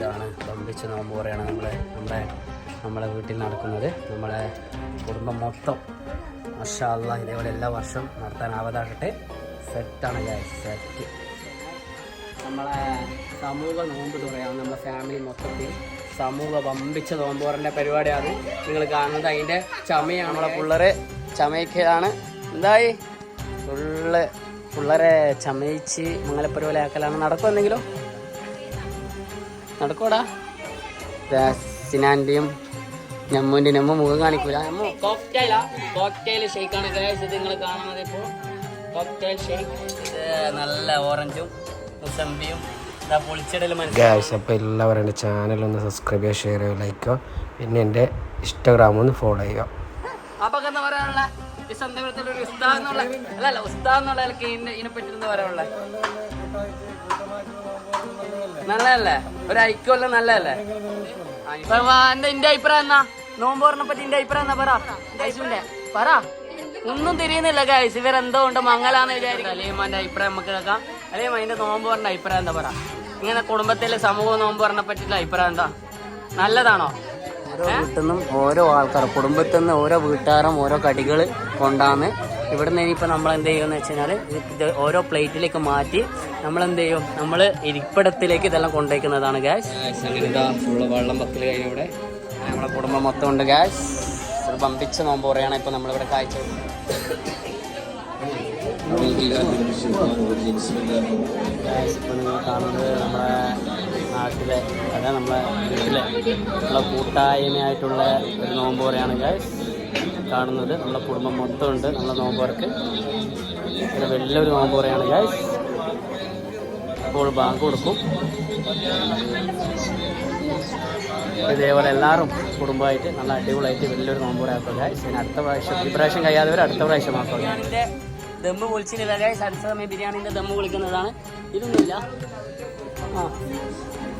ഇതാണ് ബന്ധിച്ച് നോമ്പ് പറയാണ് നമ്മളെ നമ്മുടെ നമ്മളെ വീട്ടിൽ നടക്കുന്നത്. നമ്മളെ കുടുംബം മൊത്തം മഷാല്ല ഇതേപോലെ എല്ലാ വർഷവും നടത്താനാവതാകട്ടെ സെറ്റാണ് സെറ്റ് നമ്മളെ സമൂഹ നോമ്പ് തുറയാണ് നമ്മളെ ഫാമിലി മൊത്തത്തിൽ സമൂഹ വമ്പിച്ച നോമ്പ് തുറന്റെ പരിപാടിയാണ്. നിങ്ങൾ കാണുന്നത് അതിന്റെ ചമയാണ് നമ്മളെ പിള്ളേരെ ചമയ്ക്കലാണ്. എന്തായി? ഫുള്ള് പിള്ളേരെ ചമയിച്ച് മംഗലപ്പരിപാടി ആക്കലാണ്. നടക്കുമെന്നെങ്കിലോ നടക്കൂടാ സിനാന്റെയും നമ്മ ഞമ്മ മുഖം കാണിക്കൂല. ഞമ്മ കോക്ടൈലാ കോക്ടൈൽ ഷേക്കാണ് ഗൈസ് ഇത് നിങ്ങൾ കാണുന്നത് ഇപ്പോൾ കോക്ടൈൽ ഷേക്ക് ഇത് നല്ല ഓറഞ്ചും മുസമ്പിയും. ഗായ്സ് അപ്പോൾ എല്ലാവരും എന്റെ ചാനൽ ഒന്ന് സബ്സ്ക്രൈബ് ചെയ്യുക ഷെയർ ചെയ്യുക ലൈക്ക് ചെയ്യുക. പിന്നെ എന്റെ ഇൻസ്റ്റാഗ്രാം ഒന്ന് ഫോളോ ചെയ്യുക. അപ്പൊ എന്താ പറയാനുള്ള? ഈ സന്ദർഭത്തിൽ ഒരു ഉസ്താദ് എന്നുള്ള അല്ല ഉസ്താദ് എന്നുള്ള ഇതിനെ ഇതിനെ പറ്റി എന്താ പറയാനുള്ള? നല്ലതല്ലേ? ഒരു ഐക്യമല്ല നല്ലതല്ലേ? എന്റെ അഭിപ്രായം എന്നാ നോമ്പ് പറഞ്ഞ പറ്റി എന്റെ അഭിപ്രായം എന്നാ പറ. പറ. ഒന്നും തിരിയുന്നില്ല ഗൈസ് ഇവരെന്തോ ഉണ്ട് മംഗലാന്ന് വിചാരിക്കും അലീമാന്റെ അഭിപ്രായം നമുക്ക് കേൾക്കാം. അലീമ അതിന്റെ നോമ്പ് പറഞ്ഞ അഭിപ്രായം എന്താ പറ? ഇങ്ങനെ കുടുംബത്തിലെ സമൂഹ നോമ്പ് പറഞ്ഞ പറ്റിയുള്ള അഭിപ്രായം എന്താ? നല്ലതാണോ? ഓരോ വീട്ടിൽ നിന്നും ഓരോ ആൾക്കാർ കുടുംബത്തിൽ നിന്ന് ഓരോ വീട്ടുകാരും ഓരോ കടികൾ കൊണ്ടാന്ന് ഇവിടുന്ന് ഇനിയിപ്പോൾ നമ്മൾ എന്ത് ചെയ്യുമെന്ന് വെച്ച് കഴിഞ്ഞാൽ ഇത് ഓരോ പ്ലേറ്റിലേക്ക് മാറ്റി നമ്മൾ എന്ത് ചെയ്യും നമ്മൾ ഇരിപ്പിടത്തിലേക്ക് ഇതെല്ലാം കൊണ്ടുവയ്ക്കുന്നതാണ് ഗ്യാസ് ഫുള്ള് വെള്ളം പത്തിൽ ഇവിടെ. നമ്മളെ കുടുംബം മൊത്തം ഉണ്ട് ഗ്യാസ് ഒരു പമ്പിച്ച നോമ്പ് പറയാണ് ഇപ്പോൾ നമ്മളിവിടെ കാഴ്ച ഇപ്പോൾ നിങ്ങൾ കാണുന്നത് നമ്മുടെ നാട്ടിലെ അതായത് നമ്മളെ വീട്ടിലെ നമ്മളെ കൂട്ടായ്മയായിട്ടുള്ള ഒരു നോമ്പ് പറയാണ് ഗൈസ് കാണുന്നത്. നമ്മളെ കുടുംബം മൊത്തം ഉണ്ട് നമ്മളെ നോമ്പോർക്ക് ഒരു വലിയൊരു നോമ്പ് പറയാണ് ഗൈസ് ഇപ്പോൾ ബാങ്ക് കൊടുക്കും. ഇതേപോലെ എല്ലാവരും കുടുംബമായിട്ട് നല്ല അടിപൊളിയായിട്ട് വലിയൊരു നോമ്പ് പറയാക്കുക ഗായ്സ് ഇനി അടുത്ത പ്രാവശ്യം ഈ പ്രാവശ്യം കഴിയാത്തവർ അടുത്ത പ്രാവശ്യം ആക്കുക. ദമ്മ് പൊളിച്ചില്ല ഗായ്സ് അടുത്ത സമയം ബിരിയാണിന്റെ ദമ്മ് വിളിക്കുന്നതാണ്. ഇതൊന്നുമില്ല. ആ.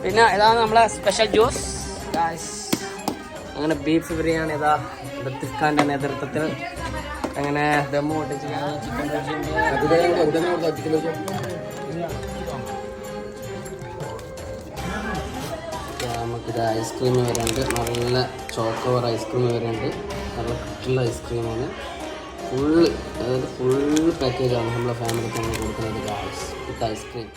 പിന്നെ ഇതാണ് നമ്മളെ സ്പെഷ്യൽ ജ്യൂസ് ഗൈസ് അങ്ങനെ ബീഫ് ബിരിയാണി ഇതാ ലത്തീഫ് ഖാന്റെ നേതൃത്വത്തിൽ. അങ്ങനെ ദമ്മ് പൊട്ടിച്ച് നമുക്കിത് ഐസ്ക്രീം വരുന്നുണ്ട്. നല്ല ചോക്കോവർ ഐസ്ക്രീം വരുന്നുണ്ട്. നല്ല കിട്ടുള്ള ഐസ്ക്രീമാണ് ഫുള്ള് അതായത് ഫുൾ പാക്കേജാണ് നമ്മളെ ഫാമിലിക്ക് നമ്മൾ കൊടുക്കുന്നത് ഐസ്ക്രീം